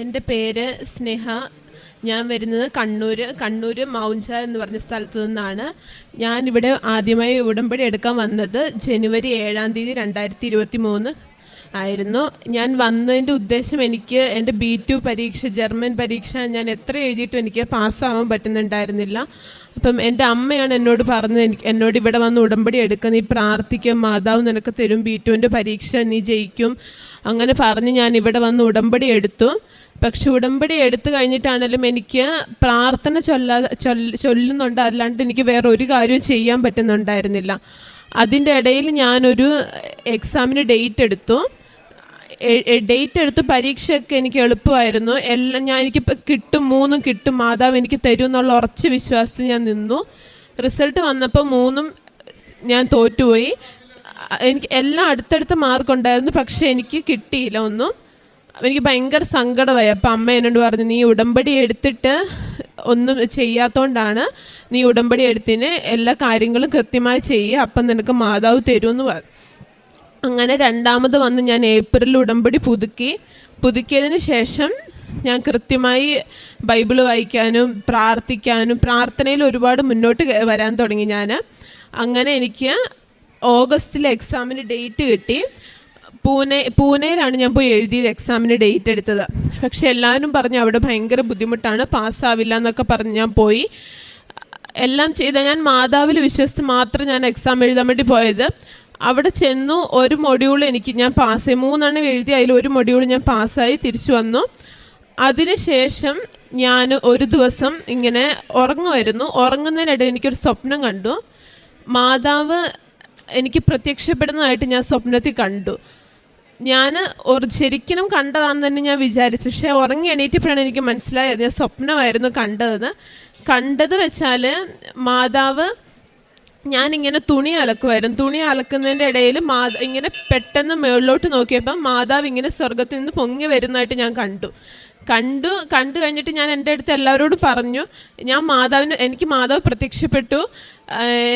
എന്റെ പേര് സ്നേഹ. ഞാൻ വരുന്നത് കണ്ണൂർ കണ്ണൂർ മൗഞ്ച എന്ന് പറഞ്ഞ സ്ഥലത്ത് നിന്നാണ്. ഞാൻ ഇവിടെ ആദ്യമായി ഉടമ്പടി എടുക്കാൻ വന്നത് ജനുവരി ഏഴാം തീയതി രണ്ടായിരത്തി ഇരുപത്തി മൂന്ന് ആയിരുന്നു. ഞാൻ വന്നതിന്റെ ഉദ്ദേശം എനിക്ക് എന്റെ ബി ടു പരീക്ഷ ജർമ്മൻ പരീക്ഷ ഞാൻ എത്ര എഴുതിയിട്ടും എനിക്ക് പാസ്സാവാൻ പറ്റുന്നുണ്ടായിരുന്നില്ല. അപ്പം എന്റെ അമ്മയാണ് എന്നോട് പറഞ്ഞത് എനിക്ക് എന്നോട് ഇവിടെ വന്ന് ഉടമ്പടി എടുക്കുക നീ പ്രാർത്ഥിക്കും മാതാവ് നിനക്ക് തരും ബി ടുവിന്റെ പരീക്ഷ നീ ജയിക്കും. അങ്ങനെ പറഞ്ഞ് ഞാൻ ഇവിടെ വന്ന് ഉടമ്പടി എടുത്തു. പക്ഷെ ഉടമ്പടി എടുത്തു കഴിഞ്ഞിട്ടാണെങ്കിലും എനിക്ക് പ്രാർത്ഥന ചൊല്ലാതെ ചൊല്ല ചൊല്ലുന്നുണ്ട്. അല്ലാണ്ട് എനിക്ക് വേറെ ഒരു കാര്യവും ചെയ്യാൻ പറ്റുന്നുണ്ടായിരുന്നില്ല. അതിന്റെ ഇടയിൽ ഞാനൊരു എക്സാമിന് ഡേറ്റ് എടുത്തു. ഡേറ്റ് എടുത്ത് പരീക്ഷയൊക്കെ എനിക്ക് എളുപ്പമായിരുന്നു. എല്ലാം ഞാൻ എനിക്കിപ്പോൾ കിട്ടും മൂന്നും കിട്ടും മാതാവ് എനിക്ക് തരും എന്നുള്ള ഉറച്ച വിശ്വാസത്തിൽ ഞാൻ നിന്നു. റിസൾട്ട് വന്നപ്പോൾ മൂന്നും ഞാൻ തോറ്റുപോയി. എനിക്ക് എല്ലാം അടുത്തടുത്ത മാർക്ക് ഉണ്ടായിരുന്നു പക്ഷേ എനിക്ക് കിട്ടിയില്ല ഒന്നും. എനിക്ക് ഭയങ്കര സങ്കടമായി. അപ്പം അമ്മ എന്നോട് പറഞ്ഞു നീ ഉടമ്പടി എടുത്തിട്ട് ഒന്നും ചെയ്യാത്തോണ്ടാണ് നീ ഉടമ്പടി എടുത്തിന് എല്ലാ കാര്യങ്ങളും കൃത്യമായി ചെയ്യുക. അപ്പം നിനക്ക് മാതാവ് തരുമെന്ന് പറഞ്ഞു അങ്ങനെ രണ്ടാമത് വന്ന് ഞാൻ ഏപ്രിൽ ഉടമ്പടി പുതുക്കി. പുതുക്കിയതിന് ശേഷം ഞാൻ കൃത്യമായി ബൈബിൾ വായിക്കാനും പ്രാർത്ഥിക്കാനും പ്രാർത്ഥനയിൽ ഒരുപാട് മുന്നോട്ട് വരാൻ തുടങ്ങി ഞാൻ അങ്ങനെ എനിക്ക് ഓഗസ്റ്റിലെ എക്സാമിന് ഡേറ്റ് കിട്ടി. പൂനെ പൂനെയിലാണ് ഞാൻ പോയി എഴുതിയത് എക്സാമിന് ഡേറ്റ് എടുത്തത്. പക്ഷെ എല്ലാവരും പറഞ്ഞു അവിടെ ഭയങ്കര ബുദ്ധിമുട്ടാണ് പാസ്സാവില്ല എന്നൊക്കെ പറഞ്ഞ് ഞാൻ പോയി. എല്ലാം ചെയ്ത ഞാൻ മാതാവിൽ വിശ്വസിച്ച് മാത്രം ഞാൻ എക്സാം എഴുതാൻ വേണ്ടി പോയത്. അവിടെ ചെന്നു ഒരു മൊഡ്യൂൾ എനിക്ക് ഞാൻ പാസ്സായി മൂന്നെണ്ണം എഴുതി അതിൽ ഒരു മൊഡ്യൂൾ ഞാൻ പാസ്സായി തിരിച്ചു വന്നു. അതിനുശേഷം ഞാൻ ഒരു ദിവസം ഇങ്ങനെ ഉറങ്ങുമായിരുന്നു. ഉറങ്ങുന്നതിനിടയിൽ എനിക്കൊരു സ്വപ്നം കണ്ടു. മാതാവ് എനിക്ക് പ്രത്യക്ഷപ്പെടുന്നതായിട്ട് ഞാൻ സ്വപ്നത്തിൽ കണ്ടു. ഞാൻ ശരിക്കും കണ്ടതാണെന്ന് തന്നെ ഞാൻ വിചാരിച്ചു. പക്ഷേ ഉറങ്ങി എണീറ്റപ്പോഴാണ് എനിക്ക് മനസ്സിലായത്. ഞാൻ സ്വപ്നമായിരുന്നു കണ്ടതെന്ന്. കണ്ടത് വെച്ചാൽ മാതാവ് ഞാനിങ്ങനെ തുണി അലക്കുമായിരുന്നു തുണി അലക്കുന്നതിന്റെ ഇടയിൽ മാത ഇങ്ങനെ പെട്ടെന്ന് മേളിലോട്ട് നോക്കിയപ്പോൾ മാതാവ് ഇങ്ങനെ സ്വർഗത്തിൽ നിന്ന് പൊങ്ങി വരുന്നതായിട്ട് ഞാൻ കണ്ടു. കണ്ടു കണ്ടു കഴിഞ്ഞിട്ട് ഞാൻ എന്റെ അടുത്ത് എല്ലാവരോടും പറഞ്ഞു. ഞാൻ മാതാവിന് എനിക്ക് മാതാവ് പ്രത്യക്ഷപ്പെട്ടു.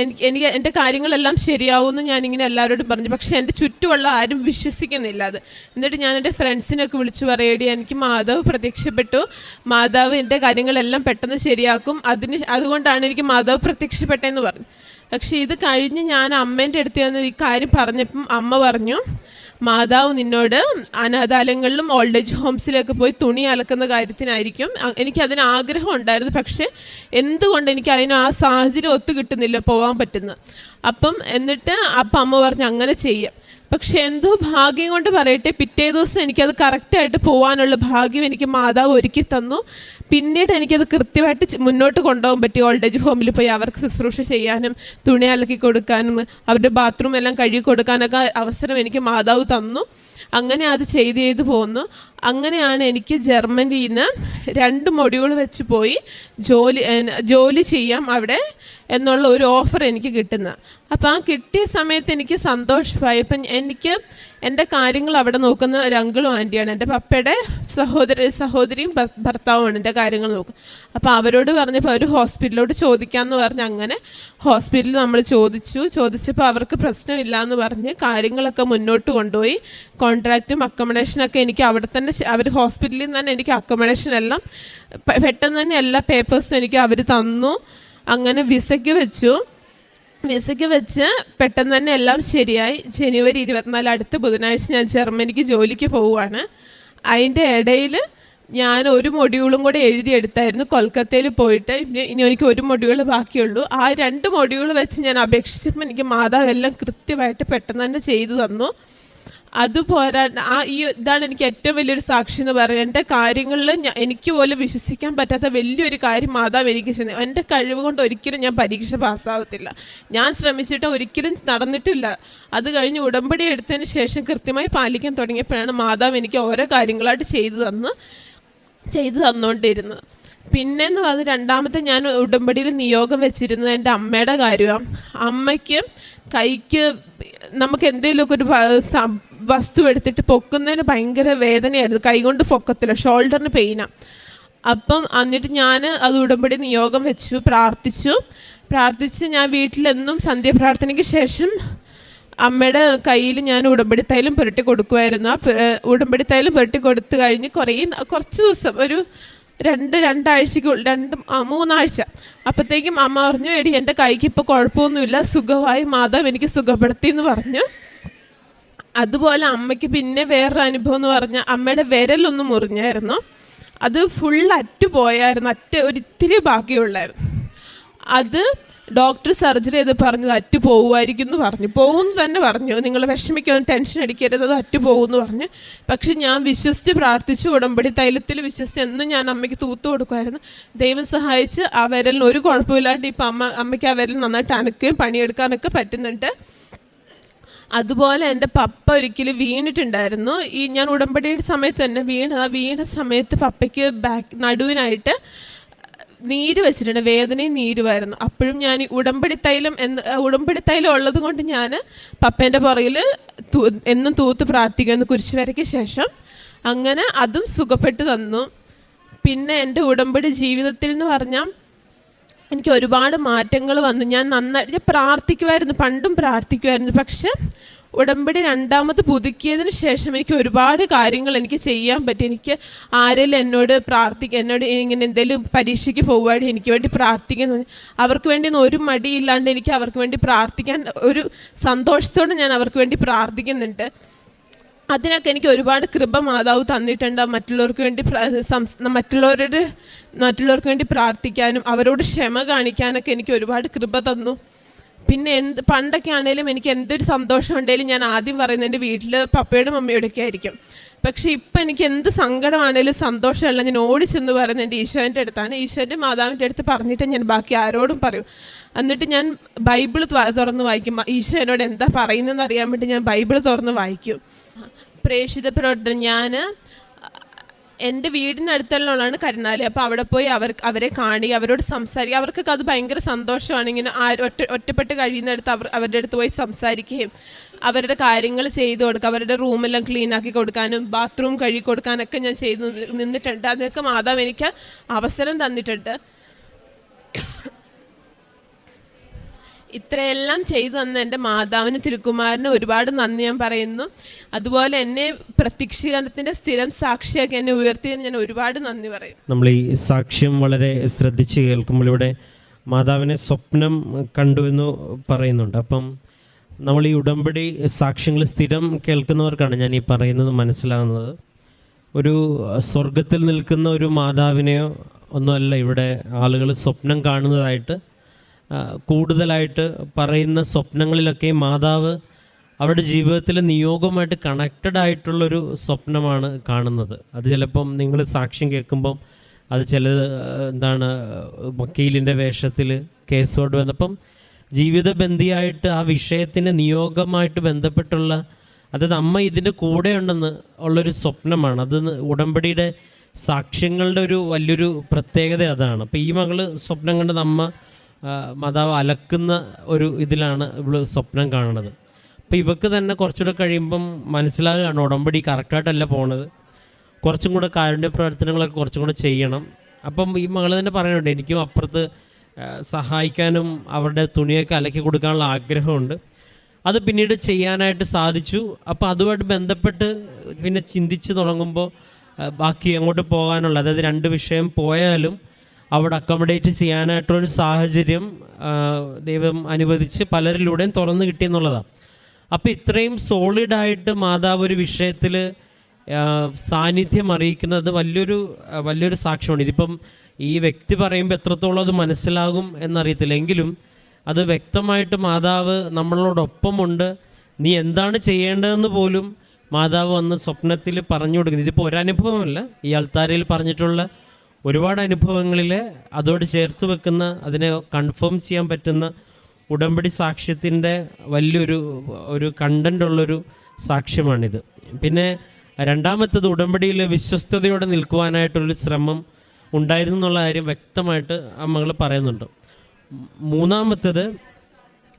എനിക്ക് എനിക്ക് എന്റെ കാര്യങ്ങളെല്ലാം ശരിയാവുമെന്ന് ഞാനിങ്ങനെ എല്ലാവരോടും പറഞ്ഞു. പക്ഷേ എന്റെ ചുറ്റുമുള്ള ആരും വിശ്വസിക്കുന്നില്ല അത്. എന്നിട്ട് ഞാൻ എന്റെ ഫ്രണ്ട്സിനൊക്കെ വിളിച്ചു പറയേടി എനിക്ക് മാതാവ് പ്രത്യക്ഷപ്പെട്ടു. മാതാവ് എന്റെ കാര്യങ്ങളെല്ലാം പെട്ടെന്ന് ശരിയാക്കും. അതിന് അതുകൊണ്ടാണ് എനിക്ക് മാതാവ് പ്രത്യക്ഷപ്പെട്ടതെന്ന് പറഞ്ഞു. പക്ഷേ ഇത് കഴിഞ്ഞ് ഞാൻ അമ്മേന്റെ അടുത്ത് ഈ കാര്യം പറഞ്ഞപ്പം അമ്മ പറഞ്ഞു മാതാവ് നിന്നോട് അനാഥാലയങ്ങളിലും ഓൾഡ് ഏജ് ഹോംസിലൊക്കെ പോയി തുണി അലക്കുന്ന കാര്യത്തിനായിരിക്കും. എനിക്ക് അതിന് ആഗ്രഹം ഉണ്ടായിരുന്നു. പക്ഷേ എന്തുകൊണ്ട് എനിക്ക് അതിന് ആ സാഹചര്യം ഒത്തു കിട്ടുന്നില്ല പോകാൻ പറ്റുന്നത്? അപ്പം എന്നിട്ട് അപ്പം അമ്മ പറഞ്ഞു അങ്ങനെ ചെയ്യാം. പക്ഷെ എന്തോ ഭാഗ്യം കൊണ്ട് പറയട്ടെ പിറ്റേ ദിവസം എനിക്കത് കറക്റ്റായിട്ട് പോകാനുള്ള ഭാഗ്യം എനിക്ക് മാതാവ് ഒരുക്കി തന്നു. പിന്നീട് എനിക്കത് കൃത്യമായിട്ട് മുന്നോട്ട് കൊണ്ടുപോകാൻ പറ്റി. ഓൾഡ് ഏജ് ഹോമിൽ പോയി അവർക്ക് ശുശ്രൂഷ ചെയ്യാനും തുണി അലക്കി കൊടുക്കാനും അവരുടെ ബാത്റൂം എല്ലാം കഴുകി കൊടുക്കാനൊക്കെ അവസരം എനിക്ക് മാതാവ് തന്നു. അങ്ങനെ അത് ചെയ്ത് ചെയ്ത് പോന്നു. അങ്ങനെയാണ് എനിക്ക് ജർമ്മനിയിൽ നിന്ന് രണ്ട് മൊഡ്യൂൾ വെച്ച് പോയി ജോലി ജോലി ചെയ്യാം അവിടെ എന്നുള്ള ഒരു ഓഫർ എനിക്ക് കിട്ടുന്നത്. അപ്പോൾ ആ കിട്ടിയ സമയത്ത് എനിക്ക് സന്തോഷമായി. അപ്പം എനിക്ക് എന്റെ കാര്യങ്ങൾ അവിടെ നോക്കുന്ന ഒരു അങ്കിളും ആന്റിയാണ് എന്റെ പപ്പയുടെ സഹോദര സഹോദരിയും ഭർത്താവുമാണ് എന്റെ കാര്യങ്ങൾ നോക്കും. അപ്പോൾ അവരോട് പറഞ്ഞപ്പോൾ അവർ ഹോസ്പിറ്റലിലോട്ട് ചോദിക്കാമെന്ന് പറഞ്ഞ് അങ്ങനെ ഹോസ്പിറ്റലിൽ നമ്മൾ ചോദിച്ചു. ചോദിച്ചപ്പോൾ അവർക്ക് പ്രശ്നമില്ല എന്ന് പറഞ്ഞ് കാര്യങ്ങളൊക്കെ മുന്നോട്ട് കൊണ്ടുപോയി. കോൺട്രാക്റ്റും അക്കോമഡേഷനൊക്കെ എനിക്ക് അവിടെ തന്നെ അവർ ഹോസ്പിറ്റലിൽ നിന്ന് തന്നെ എനിക്ക് അക്കോമഡേഷൻ എല്ലാം പെട്ടെന്ന് തന്നെ എല്ലാ പേപ്പേഴ്സും എനിക്ക് അവർ തന്നു. അങ്ങനെ വിസയ്ക്ക് വെച്ചു. വിസയ്ക്ക് വെച്ച് പെട്ടെന്ന് തന്നെ എല്ലാം ശരിയായി. ജനുവരി ഇരുപത്തിനാല് അടുത്ത ബുധനാഴ്ച ഞാൻ ജർമ്മനിക്ക് ജോലിക്ക് പോവുകയാണ് അതിന്റെ ഇടയിൽ ഞാൻ ഒരു മൊഡ്യൂളും കൂടെ എഴുതിയെടുത്തായിരുന്നു കൊൽക്കത്തയിൽ പോയിട്ട് ഇനി എനിക്ക് ഒരു മൊഡ്യൂൾ ബാക്കിയുള്ളൂ. ആ രണ്ട് മൊഡ്യൂൾ വെച്ച് ഞാൻ അപേക്ഷിച്ചപ്പോൾ എനിക്ക് മാതാവെല്ലാം കൃത്യമായിട്ട് പെട്ടെന്ന് തന്നെ ചെയ്തു തന്നു. അതുപോരാ ആ ഈ ഇതാണ് എനിക്ക് ഏറ്റവും വലിയൊരു സാക്ഷി എന്ന് പറയുന്നത് എന്റെ കാര്യങ്ങളിൽ എനിക്ക് പോലും വിശ്വസിക്കാൻ പറ്റാത്ത വലിയൊരു കാര്യം മാതാവ് എനിക്ക് ചെയ്യുന്നത്. എന്റെ കഴിവ് കൊണ്ട് ഒരിക്കലും ഞാൻ പരീക്ഷ പാസ്സാവത്തില്ല. ഞാൻ ശ്രമിച്ചിട്ട് ഒരിക്കലും നടന്നിട്ടില്ല. അത് കഴിഞ്ഞ് ഉടമ്പടി എടുത്തതിന് ശേഷം കൃത്യമായി പാലിക്കാൻ തുടങ്ങിയപ്പോഴാണ് മാതാവ് എനിക്ക് ഓരോ കാര്യങ്ങളായിട്ട് ചെയ്തു തന്ന് ചെയ്തു തന്നുകൊണ്ടിരുന്നത് പിന്നെന്ന് പറഞ്ഞാൽ രണ്ടാമത്തെ ഞാൻ ഉടമ്പടിയിൽ നിയോഗം വെച്ചിരുന്നത് എന്റെ അമ്മയുടെ കാര്യമാണ്. അമ്മയ്ക്ക് കൈക്ക് നമുക്ക് എന്തെങ്കിലുമൊക്കെ ഒരു വസ്തു എടുത്തിട്ട് പൊക്കുന്നതിന് ഭയങ്കര വേദനയായിരുന്നു. കൈകൊണ്ട് പൊക്കത്തില്ല ഷോൾഡറിന് പെയിനാണ് അപ്പം എന്നിട്ട് ഞാൻ അത് ഉടമ്പടി നിയോഗം വെച്ചു പ്രാർത്ഥിച്ചു. പ്രാർത്ഥിച്ച് ഞാൻ വീട്ടിലെന്നും സന്ധ്യാപ്രാർത്ഥനയ്ക്ക് ശേഷം അമ്മയുടെ കയ്യിൽ ഞാൻ ഉടമ്പടി തൈലം പുരട്ടി കൊടുക്കുമായിരുന്നു ആ ഉടമ്പടി തൈലം പുരട്ടി കൊടുത്തു കഴിഞ്ഞ് കുറേ കുറച്ച് ദിവസം ഒരു രണ്ട് രണ്ടാഴ്ചക്ക് രണ്ട് മൂന്നാഴ്ച. അപ്പോഴത്തേക്കും അമ്മ പറഞ്ഞു എടി എന്റെ കൈക്ക് ഇപ്പോൾ കുഴപ്പമൊന്നുമില്ല. സുഖമായി മാതാവ് എനിക്ക് സുഖപ്പെടുത്തി എന്ന് പറഞ്ഞു. അതുപോലെ അമ്മയ്ക്ക് പിന്നെ വേറൊരു അനുഭവം എന്ന് പറഞ്ഞാൽ അമ്മയുടെ വിരലൊന്ന് മുറിഞ്ഞായിരുന്നു. അത് ഫുൾ അറ്റ് പോയായിരുന്നു അറ്റ് ഒരിത്തിരി ബാക്കിയുള്ളായിരുന്നു. അത് ഡോക്ടർ സർജറി ചെയ്ത് പറഞ്ഞത് അറ്റു പോകുമായിരിക്കും എന്ന് പറഞ്ഞു. പോകുമെന്ന് തന്നെ പറഞ്ഞു. നിങ്ങൾ വിഷമിക്കൊന്നും ടെൻഷൻ അടിക്കരുത് അത് അറ്റു പോകുമെന്ന് പറഞ്ഞു. പക്ഷെ ഞാൻ വിശ്വസിച്ച് പ്രാർത്ഥിച്ചു ഉടമ്പടി തൈലത്തിൽ വിശ്വസിച്ച് എന്നും ഞാൻ അമ്മയ്ക്ക് തൂത്ത് കൊടുക്കുമായിരുന്നു. ദൈവം സഹായിച്ച് ആ വിരലിന് ഒരു കുഴപ്പമില്ലാണ്ട് ഇപ്പം അമ്മ അമ്മയ്ക്ക് ആ വിരൽ നന്നായിട്ട് അനക്കുകയും പണിയെടുക്കാനൊക്കെ പറ്റുന്നുണ്ട്. അതുപോലെ എന്റെ പപ്പ ഒരിക്കലും വീണിട്ടുണ്ടായിരുന്നു. ഈ ഞാൻ ഉടമ്പടിയുടെ സമയത്ത് തന്നെ വീണ ആ വീണ സമയത്ത് പപ്പയ്ക്ക് ബാക്ക് നടുവിനായിട്ട് നീര് വെച്ചിട്ടുണ്ട്. വേദനയും നീരുമായിരുന്നു. അപ്പോഴും ഞാൻ ഉടമ്പടി തൈലം എന്ന് ഉടമ്പടി തൈലം ഉള്ളത് കൊണ്ട് ഞാൻ പപ്പേന്റെ പുറകിൽ എന്നും തൂത്ത് പ്രാർത്ഥിക്കുമെന്ന് കുരിശ് വരയ്ക്ക് ശേഷം. അങ്ങനെ അതും സുഖപ്പെട്ട് തന്നു. പിന്നെ എന്റെ ഉടമ്പടി ജീവിതത്തിൽ എന്ന് പറഞ്ഞാൽ എനിക്ക് ഒരുപാട് മാറ്റങ്ങൾ വന്നു. ഞാൻ നന്നായിട്ട് പ്രാർത്ഥിക്കുമായിരുന്നു പണ്ടും പ്രാർത്ഥിക്കുമായിരുന്നു പക്ഷെ ഉടമ്പടി രണ്ടാമത് പുതുക്കിയതിന് ശേഷം എനിക്ക് ഒരുപാട് കാര്യങ്ങൾ എനിക്ക് ചെയ്യാൻ പറ്റി. എനിക്ക് ആരെങ്കിലും എന്നോട് പ്രാർത്ഥിക്കുക എന്നോട് ഇങ്ങനെ എന്തെങ്കിലും പരീക്ഷയ്ക്ക് പോകുവാണ് എനിക്ക് വേണ്ടി പ്രാർത്ഥിക്കണം. അവർക്ക് വേണ്ടി ഒരു മടിയില്ലാണ്ട് എനിക്ക് അവർക്ക് വേണ്ടി പ്രാർത്ഥിക്കാൻ ഒരു സന്തോഷത്തോടെ ഞാൻ അവർക്ക് വേണ്ടി പ്രാർത്ഥിക്കുന്നുണ്ട്. അതിനൊക്കെ എനിക്ക് ഒരുപാട് കൃപ മാതാവ് തന്നിട്ടുണ്ട്. മറ്റുള്ളവർക്ക് വേണ്ടി മറ്റുള്ളവരുടെ മറ്റുള്ളവർക്ക് വേണ്ടി പ്രാർത്ഥിക്കാനും അവരോട് ക്ഷമ കാണിക്കാനൊക്കെ എനിക്ക് ഒരുപാട് കൃപ തന്നു. പിന്നെ എന്ത് പണ്ടൊക്കെ ആണെങ്കിലും എനിക്ക് എന്തൊരു സന്തോഷം ഉണ്ടെങ്കിലും ഞാൻ ആദ്യം പറയുന്നത് എന്റെ വീട്ടിൽ പപ്പയുടെ മമ്മിയുടെ ഒക്കെ ആയിരിക്കും. പക്ഷെ ഇപ്പം എനിക്ക് എന്ത് സങ്കടമാണേലും സന്തോഷമല്ല ഞാൻ ഓടിച്ചെന്ന് പറയുന്നത് എന്റെ ഈശോന്റെ അടുത്താണ്. ഈശോന്റെ മാതാവിന്റെ അടുത്ത് പറഞ്ഞിട്ട് ഞാൻ ബാക്കി ആരോടും പറയും. എന്നിട്ട് ഞാൻ ബൈബിൾ തുറന്ന് വായിക്കും. ഈശോ എന്നോട് എന്താ പറയുന്നതെന്ന് അറിയാൻ വേണ്ടി ഞാൻ ബൈബിൾ തുറന്ന് വായിക്കും. പ്രേക്ഷിത പ്രവർത്തനം. ഞാൻ എന്റെ വീടിനടുത്തുള്ളതാണ് കരുണാലയം അപ്പോൾ അവിടെ പോയി അവർ അവരെ കാണുക അവരോട് സംസാരിക്കുക അവർക്കൊക്കെ അത് ഭയങ്കര സന്തോഷമാണ്. ഇങ്ങനെ ആര് ഒറ്റ ഒറ്റപ്പെട്ട് കഴിയുന്നിടത്ത് അവർ അവരുടെ അടുത്ത് പോയി സംസാരിക്കുകയും അവരുടെ കാര്യങ്ങൾ ചെയ്തു കൊടുക്കുക അവരുടെ റൂമെല്ലാം ക്ലീൻ ആക്കി കൊടുക്കാനും ബാത്റൂം കഴുകി കൊടുക്കാനൊക്കെ ഞാൻ ചെയ്ത് നിന്നിട്ടുണ്ട്. അതിനൊക്കെ മാതാവ് എനിക്ക് അവസരം തന്നിട്ടുണ്ട്. ഇത്രയെല്ലാം ചെയ്തു തന്ന എന്റെ മാതാവിന് തിരുക്കുമാരന് ഒരുപാട് നന്ദി ഞാൻ പറയുന്നു. അതുപോലെ എന്നെ പ്രത്യക്ഷീകരണത്തിന്റെ സ്ഥിരം സാക്ഷിയാക്കി എന്നെ ഉയർത്തിയതിന് ഞാൻ ഒരുപാട് നന്ദി പറയുന്നു. നമ്മൾ ഈ സാക്ഷ്യം വളരെ ശ്രദ്ധിച്ച് കേൾക്കുമ്പോൾ ഇവിടെ മാതാവിനെ സ്വപ്നം കണ്ടു എന്ന് പറയുന്നുണ്ട്. അപ്പം നമ്മൾ ഈ ഉടമ്പടി സാക്ഷ്യങ്ങൾ സ്ഥിരം കേൾക്കുന്നവർക്കാണ് ഞാൻ ഈ പറയുന്നത് മനസ്സിലാകുന്നത് ഒരു സ്വർഗത്തിൽ നിൽക്കുന്ന ഒരു മാതാവിനെയോ ഒന്നുമല്ല ഇവിടെ ആളുകൾ സ്വപ്നം കാണുന്നതായിട്ട് കൂടുതലായിട്ട് പറയുന്ന സ്വപ്നങ്ങളിലൊക്കെ മാതാവ് അവരുടെ ജീവിതത്തിൽ നിയോഗമായിട്ട് കണക്റ്റഡ് ആയിട്ടുള്ളൊരു സ്വപ്നമാണ് കാണുന്നത്. അത് ചിലപ്പം നിങ്ങൾ സാക്ഷ്യം കേൾക്കുമ്പം അത് ചില എന്താണ് വക്കീലിന്റെ വേഷത്തിൽ കേസോട് വന്നപ്പം ജീവിതബന്ധിയായിട്ട് ആ വിഷയത്തിന് നിയോഗമായിട്ട് ബന്ധപ്പെട്ടുള്ള അതായത് അമ്മ ഇതിന്റെ കൂടെ ഉണ്ടെന്ന് ഉള്ളൊരു സ്വപ്നമാണ്. അത് ഉടമ്പടിയുടെ സാക്ഷ്യങ്ങളുടെ ഒരു വലിയൊരു പ്രത്യേകത അതാണ്. അപ്പോൾ ഈ മകൾ സ്വപ്നം കണ്ടത് അമ്മ മാതാവ് അലക്കുന്ന ഒരു ഇതിലാണ് ഇവൾ സ്വപ്നം കാണുന്നത്. അപ്പോൾ ഇവക്ക് തന്നെ കുറച്ചുകൂടെ കഴിയുമ്പം മനസ്സിലാകുകയാണ് ഉടമ്പടി കറക്റ്റായിട്ടല്ല പോണത്. കുറച്ചും കൂടെ കാരുണ്യ പ്രവർത്തനങ്ങളൊക്കെ കുറച്ചും കൂടെ ചെയ്യണം. അപ്പം ഈ മകൾ തന്നെ പറയുന്നുണ്ട് എനിക്കും അപ്പുറത്ത് സഹായിക്കാനും അവരുടെ തുണിയൊക്കെ അലക്കി കൊടുക്കാനുള്ള ആഗ്രഹമുണ്ട്. അത് പിന്നീട് ചെയ്യാനായിട്ട് സാധിച്ചു. അപ്പോൾ അതുമായിട്ട് ബന്ധപ്പെട്ട് പിന്നെ ചിന്തിച്ച് തുടങ്ങുമ്പോൾ ബാക്കി അങ്ങോട്ട് പോകാനുള്ള അതായത് രണ്ട് വിഷയം പോയാലും അവിടെ അക്കോമഡേറ്റ് ചെയ്യാനായിട്ടുള്ളൊരു സാഹചര്യം ദൈവം അനുവദിച്ച് പലരിലൂടെയും തുറന്നു കിട്ടിയെന്നുള്ളതാണ് അപ്പോൾ ഇത്രയും സോളിഡായിട്ട് മാതാവ് ഒരു വിഷയത്തിൽ സാന്നിധ്യം അറിയിക്കുന്നത് വലിയൊരു വലിയൊരു സാക്ഷ്യമാണ്. ഇതിപ്പം ഈ വ്യക്തി പറയുമ്പോൾ എത്രത്തോളം അത് മനസ്സിലാകും എന്നറിയത്തില്ല. എങ്കിലും അത് വ്യക്തമായിട്ട് മാതാവ് നമ്മളോടൊപ്പമുണ്ട്. നീ എന്താണ് ചെയ്യേണ്ടതെന്ന് പോലും മാതാവ് വന്ന് സ്വപ്നത്തിൽ പറഞ്ഞു കൊടുക്കുന്നത് ഇതിപ്പോൾ ഒരനുഭവമല്ല. ഈ അൾത്താരയിൽ പറഞ്ഞിട്ടുള്ള ഒരുപാട് അനുഭവങ്ങളിൽ അതോട് ചേർത്ത് വെക്കുന്ന അതിനെ കൺഫേം ചെയ്യാൻ പറ്റുന്ന ഉടമ്പടി സാക്ഷ്യത്തിന്റെ വലിയൊരു ഒരു കണ്ടന്റ് ഉള്ളൊരു സാക്ഷ്യമാണിത്. പിന്നെ രണ്ടാമത്തത് ഉടമ്പടിയിൽ വിശ്വസ്തയോടെ നിൽക്കുവാനായിട്ടൊരു ശ്രമം ഉണ്ടായിരുന്നു എന്നുള്ള കാര്യം വ്യക്തമായിട്ട് അമ്മകൾ പറയുന്നുണ്ട്. മൂന്നാമത്തത്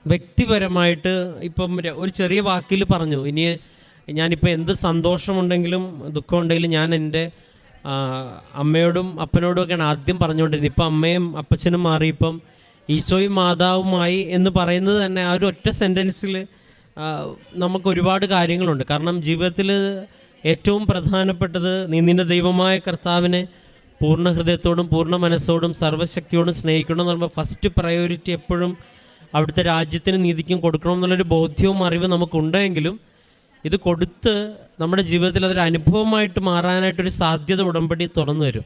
വ്യക്തിപരമായിട്ട് ഇപ്പം ഒരു ചെറിയ വാക്കിൽ പറഞ്ഞു. ഇനി ഞാനിപ്പോൾ എന്ത് സന്തോഷമുണ്ടെങ്കിലും ദുഃഖമുണ്ടെങ്കിലും ഞാൻ എന്റെ അമ്മയോടും അപ്പനോടും ഒക്കെയാണ് ആദ്യം പറഞ്ഞുകൊണ്ടിരുന്നത്. ഇപ്പം അമ്മയും അപ്പച്ചനും മാറി ഇപ്പം ഈശോയും മാതാവുമായി എന്ന് പറയുന്നത് തന്നെ ആ ഒരു ഒറ്റ സെന്റൻസിൽ നമുക്ക് ഒരുപാട് കാര്യങ്ങളുണ്ട്. കാരണം ജീവിതത്തിൽ ഏറ്റവും പ്രധാനപ്പെട്ടത് നീ നിന്റെ ദൈവമായ കർത്താവിനെ പൂർണ ഹൃദയത്തോടും പൂർണ മനസ്സോടും സർവശക്തിയോടും സ്നേഹിക്കണം എന്ന് പറയുമ്പോൾ ഫസ്റ്റ് പ്രയോറിറ്റി എപ്പോഴും അവിടുത്തെ രാജ്യത്തിന് നീതിക്കും കൊടുക്കണം എന്നുള്ളൊരു ബോധ്യവും അറിവ് നമുക്കുണ്ടെങ്കിലും ഇത് കൊടുത്ത് നമ്മുടെ ജീവിതത്തിൽ അതൊരു അനുഭവമായിട്ട് മാറാനായിട്ടൊരു സാധ്യത ഉടമ്പടി തുറന്നു തരും.